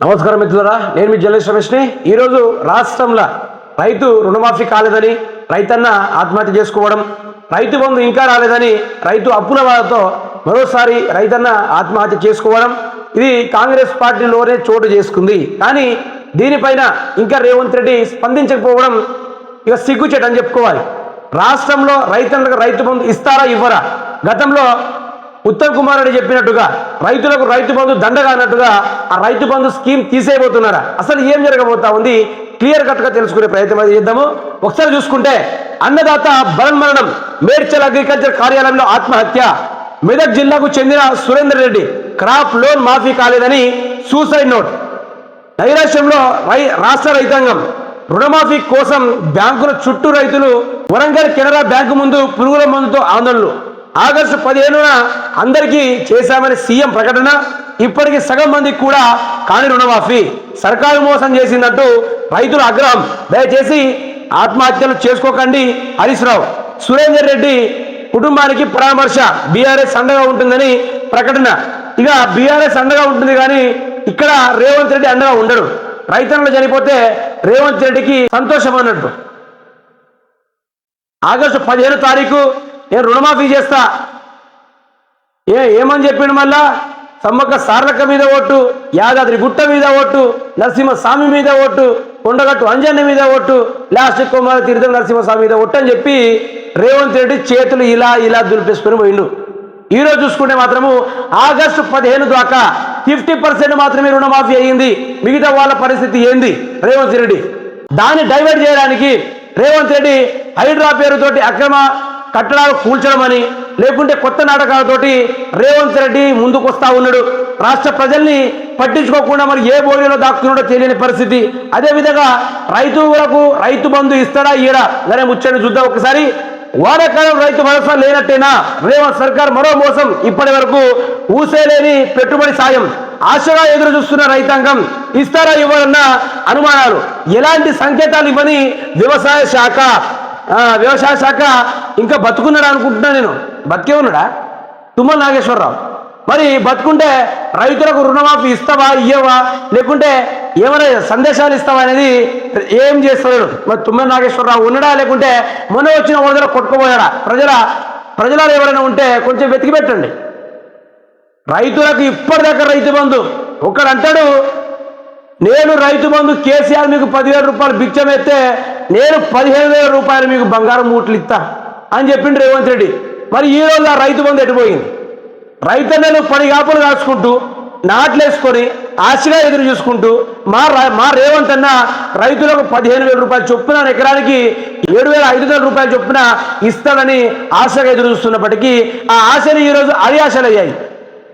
నమస్కారం మిత్రులరా నేను మీ జల్లేష్ రమేష్ని. ఈరోజు రాష్ట్రంలో రైతు రుణమాఫీ కాలేదని రైతన్న ఆత్మహత్య చేసుకోవడం రైతు బంధు ఇంకా రాలేదని రైతు అప్పుల వాళ్ళతో మరోసారి రైతన్న ఆత్మహత్య చేసుకోవడం ఇది కాంగ్రెస్ పార్టీలోనే చోటు చేసుకుంది. కానీ దీనిపైన ఇంకా రేవంత్ రెడ్డి స్పందించకపోవడం ఇక సిగ్గుచేట్ అని చెప్పుకోవాలి. రాష్ట్రంలో రైతన్నలకు రైతు బంధు ఇస్తారా ఇవ్వరా? గతంలో ఉత్తమ్ కుమార్ రెడ్డి చెప్పినట్టుగా రైతులకు రైతు బంధు దండగా అన్నట్టుగా ఆ రైతు బంధు స్కీమ్ తీసేయబోతున్నారా? అసలు ఏం జరగబోతా ఉంది? క్లియర్ కట్గా తెలుసుకునే ప్రయత్నం అయితే చేద్దాము. ఒకసారి చూసుకుంటే అన్నదాత బలన్ మరణం మేడ్చల్ అగ్రికల్చర్ కార్యాలయంలో ఆత్మహత్య. మెదక్ జిల్లాకు చెందిన సురేందర్ రెడ్డి క్రాప్ లోన్ మాఫీ కాలేదని సూసైడ్ నోట్. నైరాశ్యంలో రై రాష్ట్ర రైతాంగం. రుణమాఫీ కోసం బ్యాంకుల చుట్టూ రైతులు వరంగల్ కెనరా బ్యాంకు ముందు పురుగుల మందుతో ఆందోళనలు. ఆగస్టు పదిహేనున అందరికీ చేశామని సీఎం ప్రకటన ఇప్పటికి సగం మందికి కూడా కాని రుణమాఫీ. సర్కారు మోసం చేసిందంటూ రైతుల ఆగ్రహం. దయచేసి ఆత్మహత్యలు చేసుకోకండి హరీశ్రావు సురేందర్ రెడ్డి కుటుంబానికి పరామర్శ బీఆర్ఎస్ అండగా ఉంటుందని ప్రకటన. ఇక బీఆర్ఎస్ అండగా ఉంటుంది కానీ ఇక్కడ రేవంత్ రెడ్డి అండగా ఉండడు. రైతన్నలు చనిపోతే రేవంత్ రెడ్డికి సంతోషం అన్నట్టు. ఆగస్టు పదిహేను తారీఖు నేను రుణమాఫీ చేస్తా? ఏ ఏమని చెప్పిండు మళ్ళా? సమ్మక్క సార్లక్క మీద ఓటు యాదాద్రి గుట్ట మీద ఓటు నరసింహస్వామి మీద ఓటు కొండగట్టు అంజన్న మీద ఓటు లాస్ట్ కుమార్ తీర్థం నరసింహస్వామి మీద ఓటు అని చెప్పి రేవంత్ రెడ్డి చేతులు ఇలా ఇలా దులిపేసుకుని పోయిండు. ఈ రోజు చూసుకుంటే మాత్రము ఆగస్టు పదిహేను దాకా ఫిఫ్టీ పర్సెంట్ మాత్రమే రుణమాఫీ అయ్యింది. మిగతా వాళ్ళ పరిస్థితి ఏంది? రేవంత్ రెడ్డి. దాన్ని డైవర్ట్ చేయడానికి రేవంత్ రెడ్డి హైడ్రా పేరుతోటి అక్రమ కట్టడాలు కూల్చడమని లేకుంటే కొత్త నాటకాలతోటి రేవంత్ రెడ్డి ముందుకు వస్తూ ఉన్నాడు. రాష్ట్ర ప్రజల్ని పట్టించుకోకుండా మరి ఏ బోడిలో దాక్కున్నాడో తెలియని పరిస్థితి. అదేవిధంగా రైతులకు రైతు బంధు ఇస్తాడా ఈడా అనే ముచ్చని చూద్దాం ఒకసారి. వానాకాలం రైతు భరోసా లేనట్టేనా? రేవంత్ సర్కార్ మరో మోసం ఇప్పటి వరకు ఊసేలేని పెట్టుబడి సాయం. ఆశగా ఎదురు చూస్తున్న రైతాంగం ఇస్తారా ఇవ్వాలన్న అనుమానాలు. ఎలాంటి సంకేతాలు ఇవ్వని వ్యవసాయ శాఖ వ్యవసాయ శాఖ ఇంకా బతుకున్నాడు అనుకుంటున్నా నేను. బతికే ఉన్నాడా? తుమ్మల నాగేశ్వరరావు. మరి బతుకుంటే రైతులకు రుణమాఫీ ఇస్తావా ఇయ్యవా? లేకుంటే ఏమైనా సందేశాలు ఇస్తావా అనేది ఏం చేస్తాడు మరి తుమ్మల నాగేశ్వరరావు ఉన్నాడా? లేకుంటే మొన్న వచ్చిన వరదలో కొట్టుకుపోయాడా? ప్రజల ప్రజలలో ఎవరైనా ఉంటే కొంచెం వెతికి పెట్టండి. రైతులకు ఇప్పటిదాకా రైతు బంధు. ఒకడు అంటాడు నేను రైతు బంధు కేసీఆర్ మీకు పదివేల రూపాయలు బిచ్చం ఎత్తే నేను పదిహేను వేల రూపాయలు మీకు బంగారం మూట్లు ఇస్తా అని చెప్పిండు రేవంత్ రెడ్డి. మరి ఈ రోజు ఆ రైతు బంధు ఎటుపోయింది రైతన్నలు పని కాపులు కాచుకుంటూ నాట్లేసుకొని ఆశగా ఎదురు చూసుకుంటూ మా మా రేవంత్ అన్న రైతులకు పదిహేను వేల రూపాయలు చొప్పున ఎకరానికి ఏడు వేల ఐదు వందల రూపాయలు చొప్పున ఇస్తాడని ఆశగా ఎదురు చూస్తున్నప్పటికీ ఆ ఆశలు ఈరోజు అడియాశలు అయ్యాయి.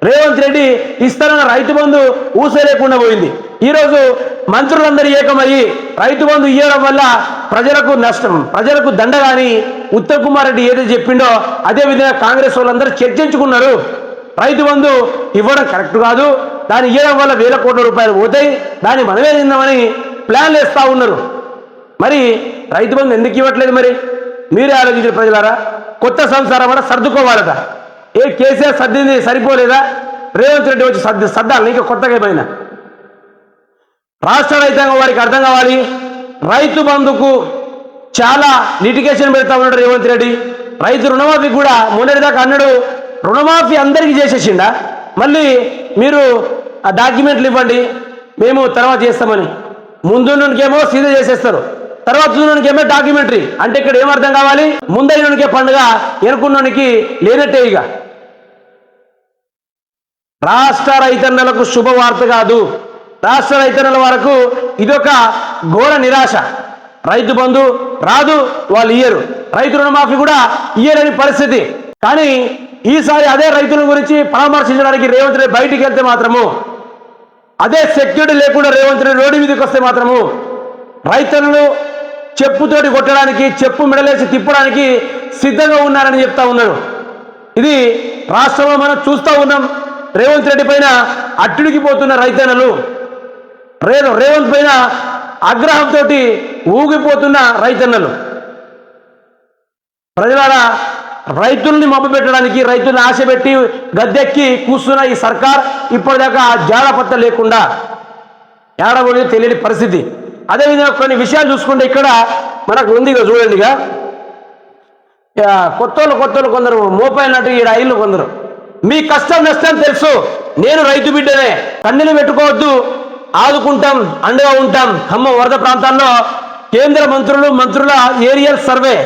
రేవంత్ రెడ్డి ఇస్తానన్న రైతు బంధు ఊసే లేకుండా పోయింది. ఈరోజు మంత్రులందరూ ఏకమయ్యి రైతు బంధు ఇవ్వడం వల్ల ప్రజలకు నష్టం ప్రజలకు దండగాని ఉత్తమ్ కుమార్ రెడ్డి ఏదో చెప్పిండో అదే విధంగా కాంగ్రెస్ వాళ్ళందరూ చర్చించుకున్నారు. రైతు బంధు ఇవ్వడం కరెక్ట్ కాదు దాన్ని ఇవ్వడం వల్ల వేల కోట్ల రూపాయలు పోతాయి దాన్ని మనమే తిందామని ప్లాన్లు వేస్తూ ఉన్నారు. మరి రైతు బంధు ఎందుకు ఇవ్వట్లేదు మరి? మీరే ఆలోచించిన ప్రజలారా కొత్త సంసారం కూడా సర్దుకోవాలట. ఏ కేసీఆర్ సర్దింది సరిపోలేదా? రేవంత్ రెడ్డి వచ్చి సర్ది సర్దాలి ఇంకా కొత్తగా అయిపోయినా రాష్ట్ర రైతాంగం వారికి అర్థం కావాలి. రైతు బంధుకు చాలా లిటిగేషన్ పెడతా ఉన్నాడు రేవంత్ రెడ్డి. రైతు రుణమాఫీ కూడా మొన్నటిదాకా అన్నాడు. రుణమాఫీ అందరికీ చేసేసిండా? మళ్ళీ మీరు ఆ డాక్యుమెంట్లు ఇవ్వండి. మేము తర్వాత చేస్తామని. ముందుకేమో సీదా చేసేస్తారు. తర్వాత ఏమో డాక్యుమెంటరీ. అంటే ఇక్కడ ఏం అర్థం కావాలి? ముందైనకే పండుగ ఎనుకున్నోనికి లేనట్టే ఇక. రాష్ట్ర రైతన్నలకు శుభవార్త కాదు. రాష్ట్ర రైతన్నల వరకు ఇదొక ఘోర నిరాశ. రైతు బంధు రాదు వాళ్ళు ఇయ్యరు. రైతు రుణమాఫీ కూడా ఇయ్యలేని పరిస్థితి. కానీ ఈసారి అదే రైతుల గురించి పరామర్శించడానికి రేవంత్ రెడ్డి బయటికి వెళ్తే మాత్రము అదే సెక్యూరిటీ లేకుండా రేవంత్ రెడ్డి రోడ్డు మీదకి వస్తే మాత్రము రైతులను చెప్పుతోటి కొట్టడానికి చెప్పు మెడలేసి తిప్పడానికి సిద్ధంగా ఉన్నారని చెప్తా ఉన్నారు. ఇది రాష్ట్రంలో మనం చూస్తూ ఉన్నాం. రేవంత్ రెడ్డి పైన అట్టుడికి పోతున్న రైతన్నలు. రే రేవంత్ పైన ఆగ్రహంతో ఊగిపోతున్న రైతన్నలు. ప్రజలారా రైతుల్ని మభ్యపెట్టడానికి రైతుల్ని ఆశ పెట్టి గద్దెక్కి కూస్తున్న ఈ సర్కార్ ఇప్పటిదాకా జాడపత్త లేకుండా ఏడబడి తెలియని పరిస్థితి. అదేవిధంగా కొన్ని విషయాలు చూసుకుంటే ఇక్కడ మనకు ఉంది ఇక చూడండి ఇక. ఇక కొత్తోళ్ళు కొత్తోళ్ళు కొందరు మోపైనట్టు ఈ రైళ్ళు కొందరు. మీ కష్టం నష్టం తెలుసు. నేను రైతు బిడ్డనే. కన్నీళ్ళు పెట్టుకోవద్దు. ఆదుకుంటాం అండగా ఉంటాం. ఖమ్మం వరద ప్రాంతాల్లో కేంద్ర మంత్రులు మంత్రుల ఏరియల్ సర్వే.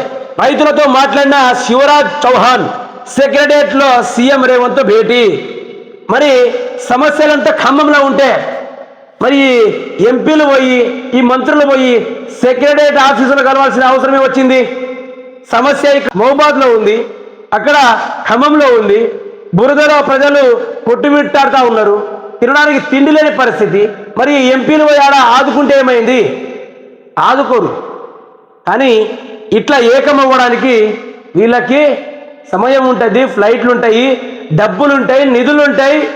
రైతులతో మాట్లాడిన శివరాజ్ చౌహాన్ సెక్రటరియట్లో సీఎం రేవంత్ భేటీ. మరి సమస్యలంతా ఖమ్మంలో ఉంటే మరి ఎంపీలు పోయి ఈ మంత్రులు పోయి సెక్రటరియట్ ఆఫీసులు కలవాల్సిన అవసరమే వచ్చింది. సమస్య మహబాద్లో ఉంది అక్కడ ఖమ్మంలో ఉంది. బురదలో ప్రజలు కొట్టుమిట్టాడుతూ ఉన్నారు. తినడానికి తిండి లేని పరిస్థితి. మరి ఎంపీలు పోయి ఆడ ఆదుకుంటే ఏమైంది? ఆదుకోరు. కానీ ఇట్లా ఏకమవ్వడానికి వీళ్ళకి సమయం ఉంటుంది ఫ్లైట్లు ఉంటాయి డబ్బులు ఉంటాయి నిధులు ఉంటాయి.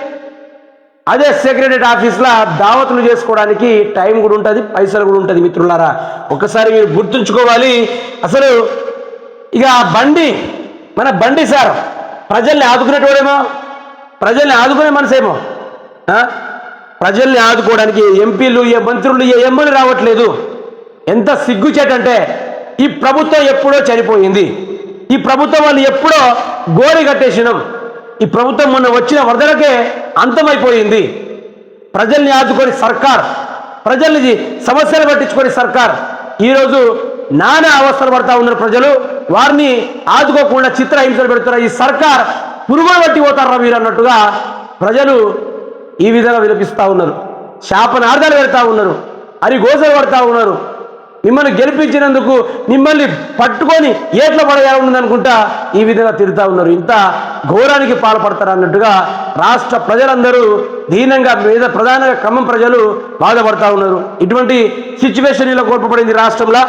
అదే సెక్రటరీ ఆఫీస్లో దావతులు చేసుకోవడానికి టైం కూడా ఉంటుంది పైసలు కూడా ఉంటుంది మిత్రులారా. ఒకసారి మీరు గుర్తుంచుకోవాలి. అసలు ఇక బండి మన బండి సార్. ప్రజల్ని ఆదుకునేటోడేమో? ప్రజల్ని ఆదుకునే మనసేమో? ప్రజల్ని ఆదుకోవడానికి ఎంపీలు ఏ మంత్రులు ఏ ఎమ్మెల్యే రావట్లేదు. ఎంత సిగ్గుచేటంటే ఈ ప్రభుత్వం ఎప్పుడో చనిపోయింది. ఈ ప్రభుత్వం వాళ్ళు ఎప్పుడో గోరి కట్టేసినాం. ఈ ప్రభుత్వం మొన్న వచ్చిన వరదలకే అంతమైపోయింది. ప్రజల్ని ఆదుకొని సర్కార్ ప్రజల్ని సమస్యలు పట్టించుకొని సర్కార్. ఈరోజు నానా అవస్థలు పడతా ఉన్నారు ప్రజలు. వారిని ఆదుకోకుండా చిత్రహింసలు పెడుతున్న ఈ సర్కార్ పురుగులు పట్టి పోతారా మీరు అన్నట్టుగా ప్రజలు ఈ విధంగా విలపిస్తూ ఉన్నారు. శాపనార్థాలు పెడతా ఉన్నారు. అది గోసలు పడతా ఉన్నారు. మిమ్మల్ని గెలిపించినందుకు మిమ్మల్ని పట్టుకొని ఏట్ల పడేయాలని అనుకుంటా ఈ విధంగా తిరుగుతా ఉన్నారు. ఇంత ఘోరానికి పాల్పడతారు అన్నట్టుగా రాష్ట్ర ప్రజలందరూ దీనంగా మీద ప్రధానంగా ఖమ్మం ప్రజలు బాధపడతా ఉన్నారు. ఇటువంటి సిచ్యువేషన్ ఇలా కోల్పబడింది రాష్ట్రంలో